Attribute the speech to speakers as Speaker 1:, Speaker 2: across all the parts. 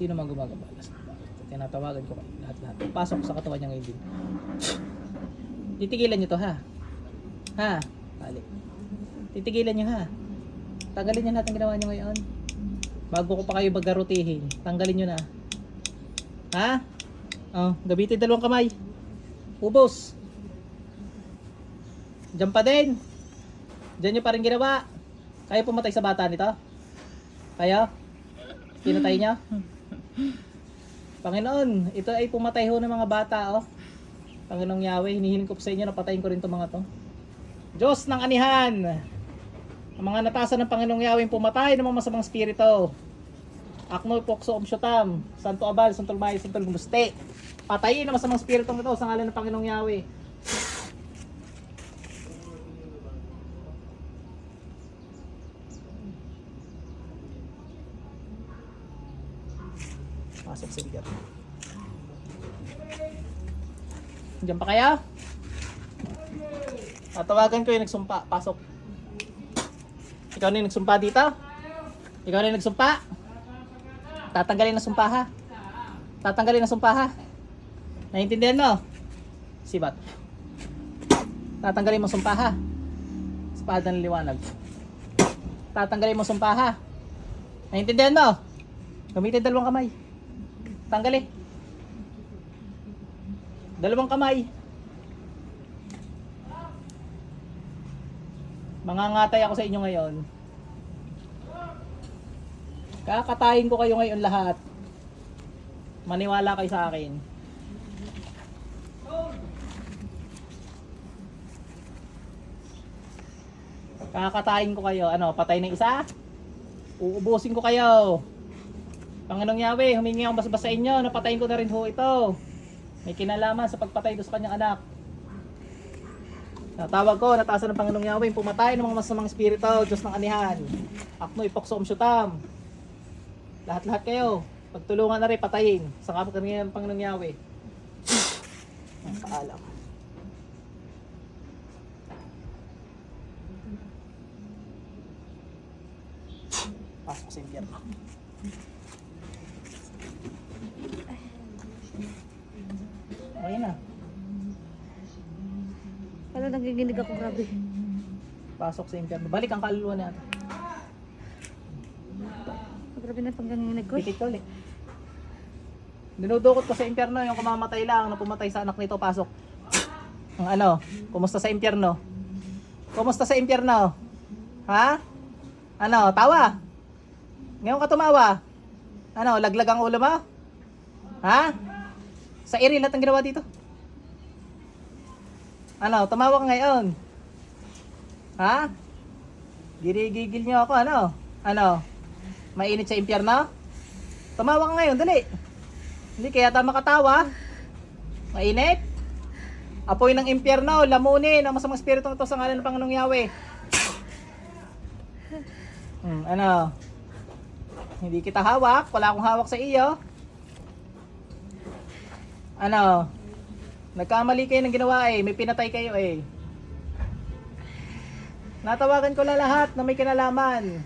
Speaker 1: Sino man gumagambala sa bahay? Tinatawagan ko kayo lahat-lahat. Pasok sa katawan niya ngayon din. Titigilan niyo to ha. Ha? Balik. Titigilan niyo ha. Tanggalin niyo lahat ng ginawa niyo ngayon. Bago ko pa kayo bagarutihin, tanggalin niyo na. Ha? Oh, gamitin dalawang kamay. Ubos. Diyan pa din. Diyan nyo pa rin ginawa. Kayo pumatay sa bata nito? Kayo? Pinatay niyo? Panginoon, ito ay pumatay ho ng mga bata, oh. Panginoong Yahweh, hinihiling ko sa inyo na patayin ko rin itong mga to. Diyos ng anihan! Ang mga natasan ng Panginoong Yahweh pumatay ng mga masamang spirito. Akno Pokso Umsyotam, Santo Abal, Santo Lumay, Santo Lumuste. Patayin ang masamang spirito ito sa ngalan ng Panginoong Yahweh. Pasok sa bigat. Diyan pa kaya? Tatawagan ko yung nagsumpa. Pasok. Ikaw na yung nagsumpa dito? Ikaw na yung nagsumpa? Tatanggalin na sumpa ha? Tatanggalin na sumpa ha? Naiintindihan mo? Sibat. Tatanggalin mo sumpa ha? Espada ng liwanag. Tatanggalin mo sumpa ha? Naiintindihan mo? Gamitin dalawang kamay. Tanggalin. Dalawang kamay. Mangangatay ako sa inyo ngayon. Kakatayin ko kayo ngayon lahat. Maniwala kayo sa akin. Kakatayin ko kayo. Ano, patay ng isa? Uubusin ko kayo. Panginoong Yahweh, humingi akong basbas sa inyo. Napatayin ko na rin ho ito. May kinalaman sa pagpatay doon sa kanyang anak. Natawag ko, natasan ng Panginoong Yahweh, pumatay ng mga masamang espiritu, Diyos ng anihan. Akno, ipokso, umsyutam. Lahat-lahat kayo. Pagtulungan na rin, patayin. Sa kapag kanina ng Panginoong Yahweh. Ang paalam. Pasok sa impyerno. Okay na.
Speaker 2: Wala nagiginig ako, grabe.
Speaker 1: Pasok sa impyerno. Balik ang kaluluwa natin.
Speaker 2: Grabe na pangganginig ko.
Speaker 1: Pikit ko ulit. Dinudukot ko sa impyerno yung kumamatay lang na pumatay sa anak nito. Pasok. Ang ano? Kumusta sa impyerno? Kumusta sa impyerno? Ha? Ano? Tawa? Ngayon ka tumawa? Ano? Laglag ang ulo mo? Ha? Sa iri lahat ginawa dito? Ano? Tumawa ka ngayon? Ha? Girigigil niyo ako, ano? Ano? Mainit sa impyerno? Tumawa ka ngayon, dali. Hindi kaya tama katawa. Mainit? Apoy ng impyerno, lamunin ang masamang espiritu ito sa ngalan ng Panginoong Yahweh. Hmm, ano? Hindi kita hawak, wala akong hawak sa iyo. Ano? Nagkamali kayo ng ginawa eh, may pinatay kayo eh. Natawagan ko na lahat na may kinalaman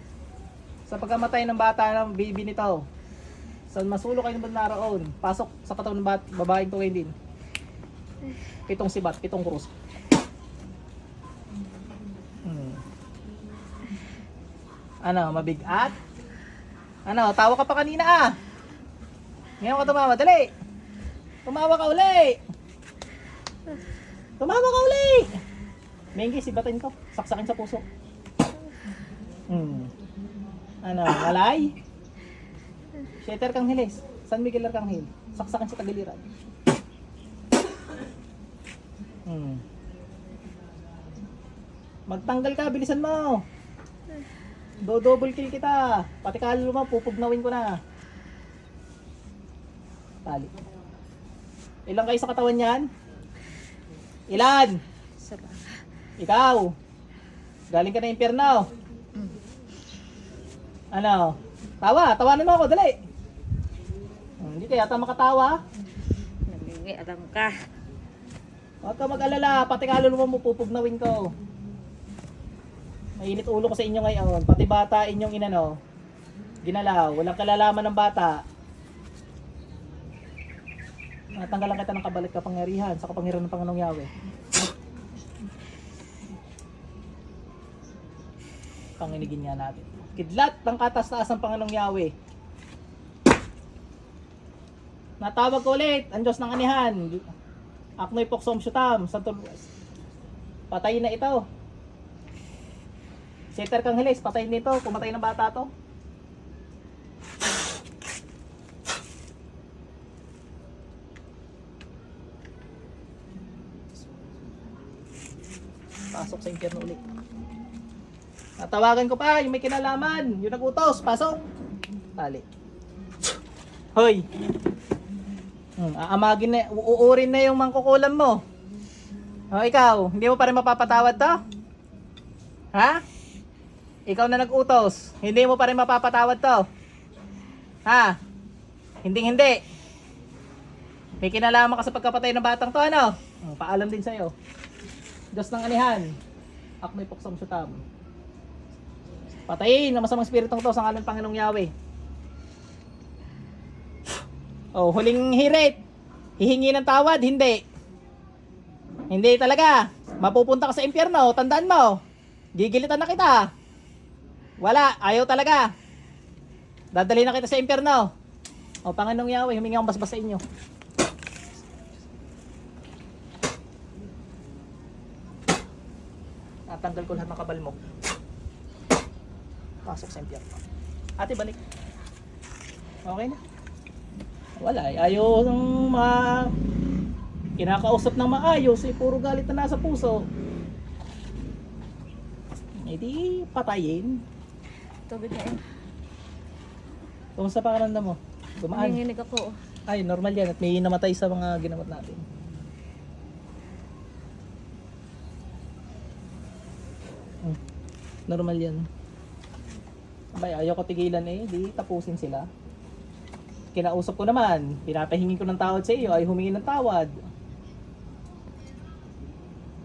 Speaker 1: sa pagkamatay ng bata ng baby nito. Sa masulo kayo ng naroon, pasok sa katawan ng bat, babaeng to din. Pitong sibat, pitong krus. Hmm. Ano, mabigat? Ano, tawa ka pa kanina ah. Ngayon ka tumawa, dali. Tumawa ka uli. Tumawa ka uli. Mengi, sibatin ko. Saksakin sa puso. Hmm. Ano, malay? Sheter kang hilis. San Miguel Arcangel. Saksakin sa tagiliran. Hmm. Magtanggal ka, bilisan mo. Do double kill kita. Pati mo, pupugnawin ko na. Tali. Ilang kayo sa katawan niyan? Ilan?
Speaker 2: Saba.
Speaker 1: Ikaw. Galing ka na impyerno. Ano? Tawa, tawanan mo ako, dali. Hindi kaya yata makatawa.
Speaker 2: Nagingi, alam ka.
Speaker 1: Huwag ka mag-alala, pati kaluluwa mo pupugnawin ko. Mainit ulo ko sa inyo ngayon, pati bata inyong inano. Ginalaw, walang kalalaman ng bata. Natanggalan kita ng kabalik kapangyarihan sa kapangyarihan ng Panginoong Yahweh. Panginigin nga natin. Kidlat ng katas-taas ng Panginoong Yahweh. Natawag ko ulit ang Diyos ng anihan. Aknoy Poksom Shutam, Santo Patayin na ito. Setter kang hilis, patayin nito. Pumatay ng bata to. Pasok sa impyerno ulit. Natawagan ko pa, yung may kinalaman, yung nagutos, pasok. Tali. Hoy. Hmm, aamagin na, uuurin na yung mangkukulam mo. O ikaw, hindi mo pa rin mapapatawad to? Ha? Ikaw na nag-utos, hindi mo pa rin mapapatawad to? Ha? Hindi hindi. May kinalaman ka sa pagkapatay ng batang to ano? Oh, paalam din sa'yo. Diyos ng anihan. Akmoy poksam syutam. Patayin ang masamang spiritong to sa ngalan ng Panginoong Yahweh. Oh, huling hirit. Hihingi ng tawad, hindi. Hindi talaga. Mapupunta ka sa impyerno, tandaan mo. Gigilitan na kita. Wala, ayaw talaga. Dadali na kita sa impyerno. O Panginoong Yahweh, humingi akong basbas sa inyo. Natanggal ko lahat ng kabal mo. Pasok sa impyerno. Ate, balik. Okay na. Wala, eh. ayaw ng ma... Kinakausap ng maayos, eh, puro galit na nasa puso. Eh di, patayin.
Speaker 2: Tubig na yun.
Speaker 1: Kumusta pa karamdam mo? Gumaan.
Speaker 2: Nanginginig ako.
Speaker 1: Ay, normal yan at may namatay sa mga ginamot natin. Normal yan. Abay, ayaw ko tigilan eh, di tapusin sila. Kinausap ko naman, pinapahingi ko ng tawad sa iyo, ay humingi ng tawad.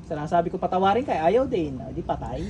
Speaker 1: Sinasabi ko patawarin ka, ayaw din, di patay.